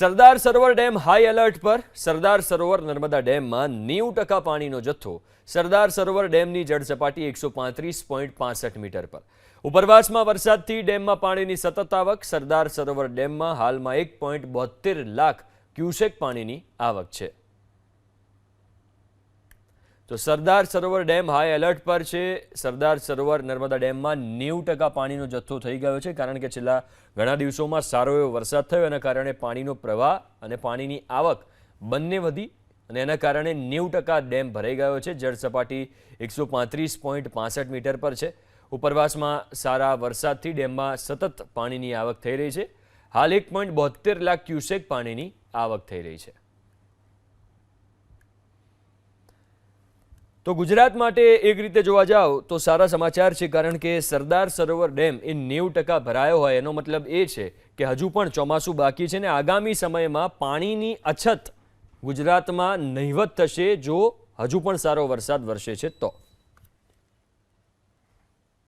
Sardar Sarovar dam high alert પર સરદાર સરોવર નર્મદા ડેમમાં નેવું ટકા પાણીનો જથ્થો સરદાર સરોવર ડેમની જળસપાટી એકસો પાંત્રીસ પોઈન્ટ પાસઠ મીટર પર. ઉપરવાસમાં વરસાદથી ડેમમાં પાણીની સતત આવક, સરદાર સરોવર ડેમમાં હાલમાં એક પોઈન્ટ બોતેર લાખ ક્યુસેક પાણીની આવક છે. તો Sardar Sarovar dam high alert પર છે. સરદાર સરોવર નર્મદા ડેમમાં નેવું ટકા પાણીનો જથ્થો થઈ ગયો છે, કારણ કે છેલ્લા ઘણા દિવસોમાં સારો એવો વરસાદ થયો, એના કારણે પાણીનો પ્રવાહ અને પાણીની આવક બંને વધી અને એના કારણે નેવું ટકા ડેમ ભરાઈ ગયો છે. જળ સપાટી એકસો પાંત્રીસ પોઈન્ટ પાસઠ મીટર પર છે. ઉપરવાસમાં સારા વરસાદથી ડેમમાં સતત પાણીની આવક થઈ રહી છે. હાલ એક પોઈન્ટ બોતેર લાખ ક્યુસેક પાણીની આવક થઈ રહી છે. તો ગુજરાત માટે એક રીતે જોવા જાઓ તો સારા સમાચાર છે, કારણ કે સરદાર સરોવર ડેમ એ નેવું ટકા ભરાયો હોય એનો મતલબ એ છે કે હજુ પણ ચોમાસું બાકી છે ને આગામી સમયમાં પાણીની અછત ગુજરાતમાં નહિવત થશે જો હજુ પણ સારો વરસાદ વરસે છે તો.